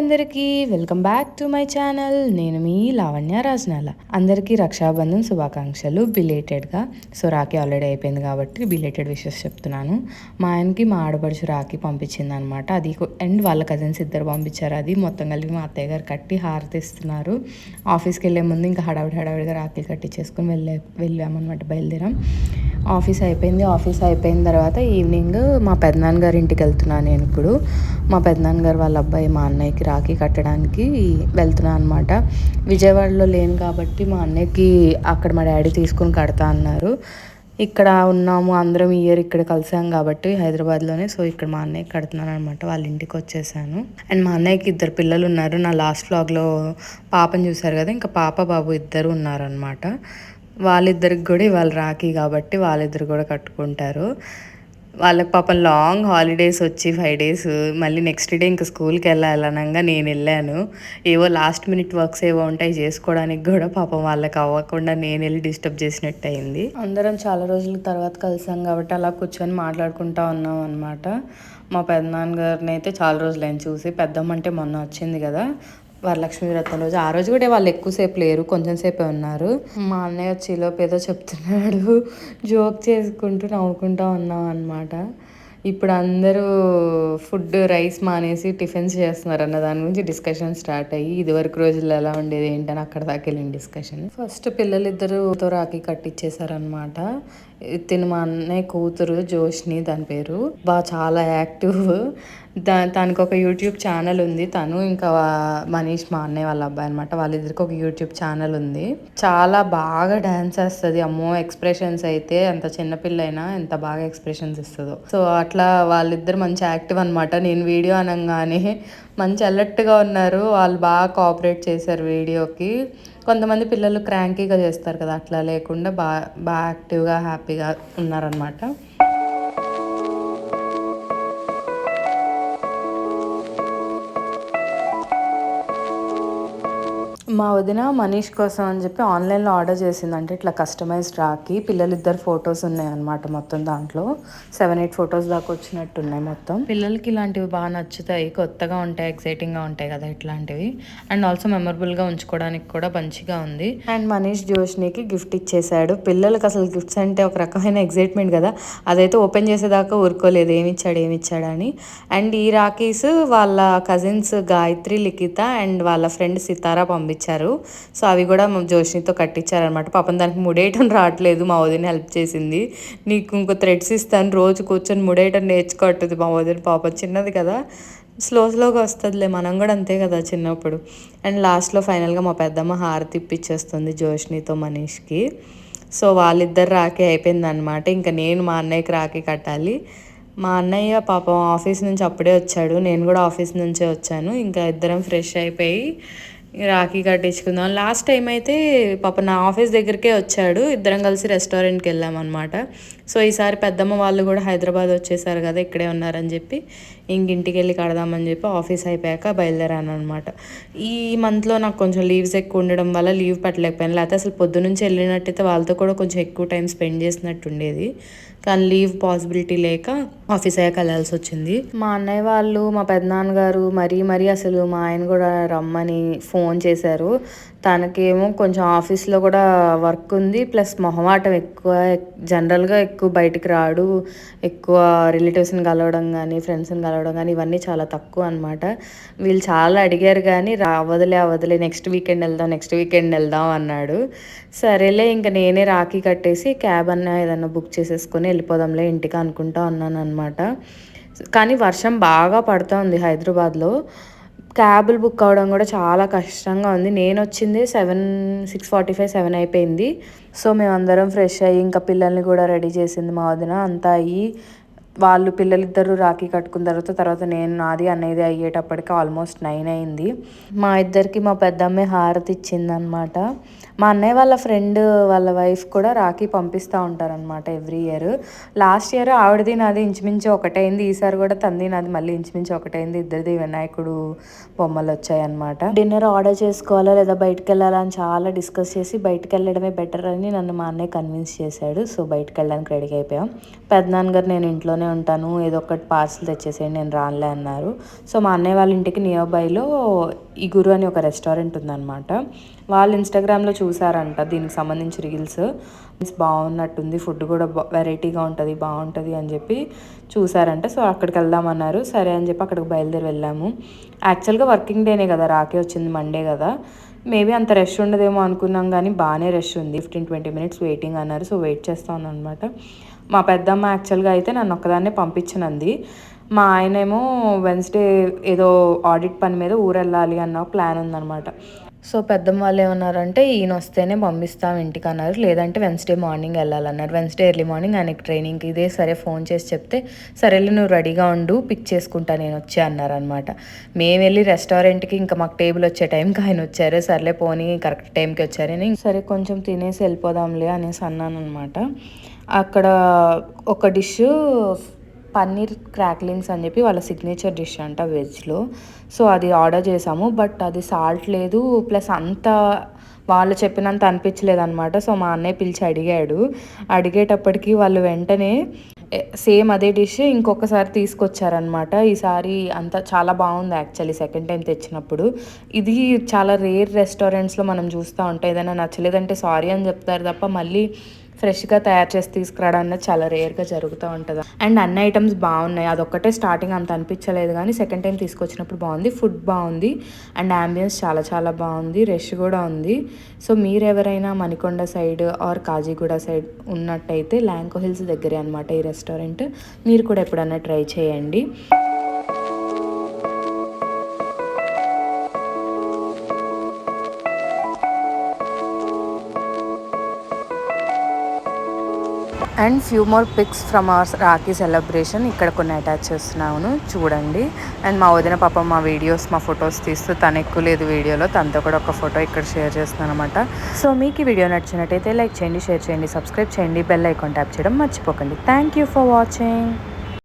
అందరికీ welcome back to my channel. నేను మీ లావణ్య రాజనాల. అందరికీ రక్షాబంధన్ శుభాకాంక్షలు. బిలేటెడ్గా. సో రాఖీ ఆల్రెడీ అయిపోయింది కాబట్టి బిలేటెడ్ విషెస్ చెప్తున్నాను. మా ఆయనకి మా ఆడపడుచు రాఖీ పంపించింది అనమాట అది అండ్ వాళ్ళ కజిన్స్ ఇద్దరు పంపించారు. అది మొత్తం కలిపి మా అత్తయ్య గారు కట్టి హారతి ఇస్తున్నారు ఆఫీస్కి వెళ్ళే ముందు ఇంకా హడావిడి హడావిడిగా రాఖీ కట్టించేసుకుని వెళ్ళే వెళ్ళామన్నమాట బయలుదేరాం. ఆఫీస్ అయిపోయింది. ఆఫీస్ అయిపోయిన తర్వాత ఈవినింగ్ మా పెద్దనాన్న గారి ఇంటికి వెళ్తున్నాను నేను ఇప్పుడు. మా పెద్దనాన్నగారు వాళ్ళ అబ్బాయి మా అన్నయ్యకి రాఖీ కట్టడానికి వెళ్తున్నాను అనమాట విజయవాడలో లేను కాబట్టి మా అన్నయ్యకి అక్కడ మా డాడీ తీసుకుని కడతా అన్నారు. ఇక్కడ ఉన్నాము అందరం ఇయర్ ఇక్కడ కలిసాం కాబట్టి హైదరాబాద్లోనే సో ఇక్కడ మా అన్నయ్య కడుతున్నాను అనమాట వాళ్ళ ఇంటికి వచ్చేసాను. అండ్ మా అన్నయ్యకి ఇద్దరు పిల్లలు ఉన్నారు. నా లాస్ట్ వ్లాగ్లో పాపని చూశారు కదా ఇంకా పాప బాబు ఇద్దరు ఉన్నారనమాట వాళ్ళిద్దరికి కూడా ఇవాళ రాఖీ కాబట్టి వాళ్ళిద్దరు కూడా కట్టుకుంటారు. వాళ్ళకి పాపం లాంగ్ హాలిడేస్ వచ్చి ఫైవ్ డేస్ మళ్ళీ నెక్స్ట్ డే ఇంకా స్కూల్కి వెళ్ళాలనగా నేను వెళ్ళాను. ఏవో లాస్ట్ మినిట్ వర్క్స్ ఏవో ఉంటాయి చేసుకోవడానికి కూడా పాపం వాళ్ళకి అవ్వకుండా నేను వెళ్ళి డిస్టర్బ్ చేసినట్టు అయింది. అందరం చాలా రోజుల తర్వాత కలిసాం కాబట్టి అలా కూర్చొని మాట్లాడుకుంటా ఉన్నాం అనమాట మా పెద్దనాన్నగారిని అయితే చాలా రోజులైన చూసి పెద్దమ్మ అంటే మొన్న వచ్చింది కదా వరలక్ష్మి వ్రతం రోజు. ఆ రోజు కూడా వాళ్ళు ఎక్కువసేపు లేరు కొంచెం సేపే ఉన్నారు. మా అన్నయ్య వచ్చి ఏదో చెప్తున్నాడు. జోక్ చేసుకుంటూ నవ్వుకుంటా ఉన్నాం అనమాట ఇప్పుడు అందరూ ఫుడ్ రైస్ మానేసి టిఫిన్స్ చేస్తున్నారు అన్న దాని గురించి డిస్కషన్ స్టార్ట్ అయ్యి ఇదివరకు రోజుల్లో ఎలా ఉండేది ఏంటని అక్కడ దాకా వెళ్ళింది డిస్కషన్. ఫస్ట్ పిల్లలిద్దరుతో రాఖీ కట్టించేశారనమాట తిను మా అన్నయ్య కూతురు జోష్ని దాని పేరు. బాగా చాలా యాక్టివ్. దా తనకు ఒక యూట్యూబ్ ఛానల్ ఉంది. తను ఇంకా మనీష్ మా అన్నయ్య వాళ్ళ అబ్బాయి అనమాట వాళ్ళిద్దరికి ఒక యూట్యూబ్ ఛానల్ ఉంది. చాలా బాగా డ్యాన్స్ వేస్తుంది అమ్మో ఎక్స్ప్రెషన్స్ అయితే ఎంత చిన్నపిల్లైనా అయినా ఎంత బాగా ఎక్స్ప్రెషన్స్ ఇస్తుందో. సో అట్లా వాళ్ళిద్దరు మంచి యాక్టివ్ అనమాట నేను వీడియో అనగానే మంచి అలర్ట్గా ఉన్నారు. వాళ్ళు బాగా కోఆపరేట్ చేశారు వీడియోకి. కొంతమంది పిల్లలు క్రాంకీగా చేస్తారు కదా. అట్లా లేకుండా బాగా బాగా యాక్టివ్గా హ్యాపీగా ఉన్నారనమాట మా వదిన మనీష్ కోసం అని చెప్పి ఆన్లైన్లో ఆర్డర్ చేసింది అంటే ఇట్లా కస్టమైజ్డ్ రాకి పిల్లలిద్దరు ఫొటోస్ ఉన్నాయి అనమాట మొత్తం దాంట్లో. సెవెన్ ఎయిట్ ఫొటోస్ దాకా వచ్చినట్టు ఉన్నాయి మొత్తం. పిల్లలకి ఇలాంటివి బాగా నచ్చుతాయి. కొత్తగా ఉంటాయి ఎక్సైటింగ్గా ఉంటాయి కదా ఇట్లాంటివి. అండ్ ఆల్సో మెమరబుల్గా ఉంచుకోవడానికి కూడా మంచిగా ఉంది. అండ్ మనీష్ జోష్నికి గిఫ్ట్ ఇచ్చేసాడు. పిల్లలకి అసలు గిఫ్ట్స్ అంటే ఒక రకమైన ఎక్సైట్మెంట్ కదా. అదైతే ఓపెన్ చేసేదాకా ఊరుకోలేదు. ఏమి ఇచ్చాడు ఏమి ఇచ్చాడని అండ్ ఈ రాకీస్ వాళ్ళ కజిన్స్ గాయత్రి లిఖిత అండ్ వాళ్ళ ఫ్రెండ్ సితారా పంపించారు. ఇచ్చారు సో అవి కూడా జోషినితో కట్టించారనమాట పాపం దానికి ముడేయటం రావట్లేదు. మా వదిన హెల్ప్ చేసింది. నీకు ఇంకో థ్రెడ్స్ ఇస్తాను. రోజు కూర్చొని ముడేయటం నేర్చుకోవట్లేదు మా వదిన. పాపం చిన్నది కదా. స్లో స్లోగా వస్తుందిలే. మనం కూడా అంతే కదా చిన్నప్పుడు. అండ్ లాస్ట్లో ఫైనల్గా మా పెద్దమ్మ హారతి ఇప్పించేస్తుంది జోష్నితో మనీష్కి. సో వాళ్ళిద్దరు రాఖీ అయిపోయిందనమాట ఇంకా నేను మా అన్నయ్యకి రాఖీ కట్టాలి. మా అన్నయ్య పాపం ఆఫీస్ నుంచి అప్పుడే వచ్చాడు. నేను కూడా ఆఫీస్ నుంచే వచ్చాను. ఇంకా ఇద్దరం ఫ్రెష్ అయిపోయి రాఖీ కట్టించుకుందాం. లాస్ట్ టైం అయితే పాప నా ఆఫీస్ దగ్గరికే వచ్చాడు. ఇద్దరం కలిసి రెస్టారెంట్కి వెళ్ళామన్నమాట సో ఈసారి పెద్దమ్మ వాళ్ళు కూడా హైదరాబాద్ వచ్చేసారు కదా ఇక్కడే ఉన్నారని చెప్పి ఇంకింటికి వెళ్ళి కడదామని చెప్పి ఆఫీస్ అయిపోయాక బయలుదేరాను అనమాట ఈ మంత్లో నాకు కొంచెం లీవ్స్ ఎక్కువ ఉండడం వల్ల లీవ్ పెట్టలేకపోయాను. లేకపోతే అసలు పొద్దునుంచి వెళ్ళినట్టయితే వాళ్ళతో కూడా కొంచెం ఎక్కువ టైం స్పెండ్ చేసినట్టు ఉండేది. కానీ లీవ్ పాసిబిలిటీ లేక ఆఫీస్ అయ్యాక వెళ్ళాల్సి వచ్చింది. మా అన్నయ్య వాళ్ళు మా పెద్దనాన్నగారు మరీ మరీ అసలు మా ఆయన కూడా రమ్మని ఫోన్ ఫోన్ చేశారు. తనకేమో కొంచెం ఆఫీస్లో కూడా వర్క్ ఉంది. ప్లస్ మొహమాటం ఎక్కువ జనరల్గా ఎక్కువ బయటికి రాడు. ఎక్కువ రిలేటివ్స్ని కలవడం కానీ ఫ్రెండ్స్ని కలవడం కానీ ఇవన్నీ చాలా తక్కువ అనమాట వీళ్ళు చాలా అడిగారు కానీ రా అవదలే అవదలే నెక్స్ట్ వీకెండ్ వెళ్దాం నెక్స్ట్ వీకెండ్ వెళ్దాం అన్నాడు. సరేలే ఇంకా నేనే రాఖీ కట్టేసి క్యాబ్ అన్న ఏదన్నా బుక్ చేసేసుకొని వెళ్ళిపోదాంలే ఇంటికి అనుకుంటా ఉన్నాను అనమాట కానీ వర్షం బాగా పడుతూ ఉంది హైదరాబాద్లో. క్యాబులు బుక్ అవ్వడం కూడా చాలా కష్టంగా ఉంది. నేను వచ్చింది seven six forty five seven అయిపోయింది. సో మేమందరం ఫ్రెష్ అయ్యి ఇంకా పిల్లల్ని కూడా రెడీ చేసింది మా వదిన. అంతా అయ్యి వాళ్ళు పిల్లలిద్దరూ రాఖీ కట్టుకున్న తర్వాత తర్వాత నేను నాది అనేది అయ్యేటప్పటికి ఆల్మోస్ట్ నైన్ అయింది. మా ఇద్దరికి మా పెద్దమ్మే హారతి ఇచ్చిందనమాట మా అన్నయ్య వాళ్ళ ఫ్రెండ్ వాళ్ళ వైఫ్ కూడా రాఖీ పంపిస్తూ ఉంటారనమాట ఎవ్రీ ఇయర్ లాస్ట్ ఇయర్ ఆవిడది నాది ఇంచుమించు ఒకటైంది ఈసారి కూడా తంది నాది మళ్ళీ ఇంచుమించు ఒకటైంది ఇద్దరిది వినాయకుడు బొమ్మలు వచ్చాయన్నమాట. డిన్నర్ ఆర్డర్ చేసుకోవాలా లేదా బయటకు వెళ్ళాలా అని చాలా డిస్కస్ చేసి బయటకు వెళ్ళడమే బెటర్ అని నన్ను మా అన్నయ్య కన్విన్స్ చేశాడు. సో బయటకు వెళ్ళడానికి రెడీ అయిపోయాం. పెద్దనాన్నగారు నేను ఇంట్లోనే ఇంట్లోనే ఉంటాను. ఏదో ఒకటి పార్సల్ తెచ్చేసేయండి నేను రానులే అన్నారు. సో మా అన్నయ్య వాళ్ళ ఇంటికి నియర్ బైలో ఈ గురు అని ఒక రెస్టారెంట్ ఉందన్నమాట. వాళ్ళు ఇన్స్టాగ్రామ్లో చూసారంట దీనికి సంబంధించి రీల్స్. బాగున్నట్టుంది ఫుడ్ కూడా వెరైటీగా ఉంటుంది బాగుంటుంది అని చెప్పి చూసారంట. సో అక్కడికి వెళ్దామన్నారు సరే అని చెప్పి అక్కడికి బయలుదేరి వెళ్ళాము. యాక్చువల్గా వర్కింగ్ డేనే కదా రాకే వచ్చింది మండే కదా. మేబీ అంత రష్ ఉండదేమో అనుకున్నాం కానీ బాగానే రష్ ఉంది. ఫిఫ్టీన్ ట్వంటీ మినిట్స్ వెయిటింగ్ అన్నారు. సో వెయిట్ చేస్తాను అనమాట మా పెద్దమ్మ యాక్చువల్గా అయితే నన్ను ఒక్కదాన్నే పంపించనంది. మా ఆయనేమో వెన్స్డే ఏదో ఆడిట్ పని మీద ఊరెళ్ళాలి అన్న ప్లాన్ ఉందన్నమాట. సో పెద్దమ్మ వాళ్ళు ఏమన్నారంటే ఈయన వస్తేనే పంపిస్తాం ఇంటికి అన్నారు. లేదంటే వెన్స్డే మార్నింగ్ వెళ్ళాలన్నారు. వెన్స్డే ఎర్లీ మార్నింగ్ ఆయనకి ట్రైనింగ్కి ఇదే సరే ఫోన్ చేసి చెప్తే సరేలే నువ్వు రెడీగా ఉండు పిక్ చేసుకుంటా నేను వచ్చి అన్నారనమాట మేము వెళ్ళి రెస్టారెంట్కి ఇంకా మాకు టేబుల్ వచ్చే టైంకి ఆయన వచ్చారు. సర్లే పోనీ కరెక్ట్ టైంకి వచ్చారని సరే కొంచెం తినేసి వెళ్ళిపోదాంలే అనేసి అన్నాను అనమాట అక్కడ ఒక డిష్ పన్నీర్ క్రాక్లింగ్స్ అని చెప్పి వాళ్ళ సిగ్నేచర్ డిష్ అంట వెజ్లో. సో అది ఆర్డర్ చేసాము. బట్ అది సాల్ట్ లేదు. ప్లస్ అంత వాళ్ళు చెప్పినంత అనిపించలేదు అనమాట సో మా అన్నయ్య పిలిచి అడిగాడు. అడిగేటప్పటికి వాళ్ళు వెంటనే సేమ్ అదే డిష్ ఇంకొకసారి తీసుకొచ్చారనమాట ఈసారి అంత చాలా బాగుంది యాక్చువల్లీ సెకండ్ టైం తెచ్చినప్పుడు. ఇది చాలా రేర్ రెస్టారెంట్స్లో మనం చూస్తూ ఉంటాం ఏదైనా నచ్చలేదంటే సారీ అని చెప్తారు తప్ప మళ్ళీ ఫ్రెష్గా తయారు చేసి తీసుకురావడం అనేది చాలా రేర్గా జరుగుతూ ఉంటుంది. అండ్ అన్ని ఐటమ్స్ బాగున్నాయి. అదొక్కటే స్టార్టింగ్ అంత అనిపించలేదు కానీ సెకండ్ టైం తీసుకొచ్చినప్పుడు బాగుంది. ఫుడ్ బాగుంది. అండ్ అంబియన్స్ చాలా చాలా బాగుంది. రష్ కూడా ఉంది. సో మీరు ఎవరైనా Manikonda side or Kachiguda side ఉన్నట్టయితే ల్యాంకో హిల్స్ దగ్గరే అనమాట ఈ రెస్టారెంట్. మీరు కూడా ఎప్పుడన్నా ట్రై చేయండి. And few more pics from our Rakhi celebration ఇక్కడ కొన్ని అటాచ్ చేస్తున్నాను చూడండి. అండ్ మా వదిన పాప మా వీడియోస్ మా ఫొటోస్ తీస్తూ తను ఎక్కువ లేదు వీడియోలో తనతో కూడా ఒక ఫోటో ఇక్కడ షేర్ చేస్తున్నాను అనమాట సో మీకు ఈ వీడియో నచ్చినట్టయితే లైక్ చేయండి షేర్ చేయండి సబ్స్క్రైబ్ చేయండి బెల్ ఐకాన్ ట్యాప్ చేయడం మర్చిపోకండి. Thank you for watching.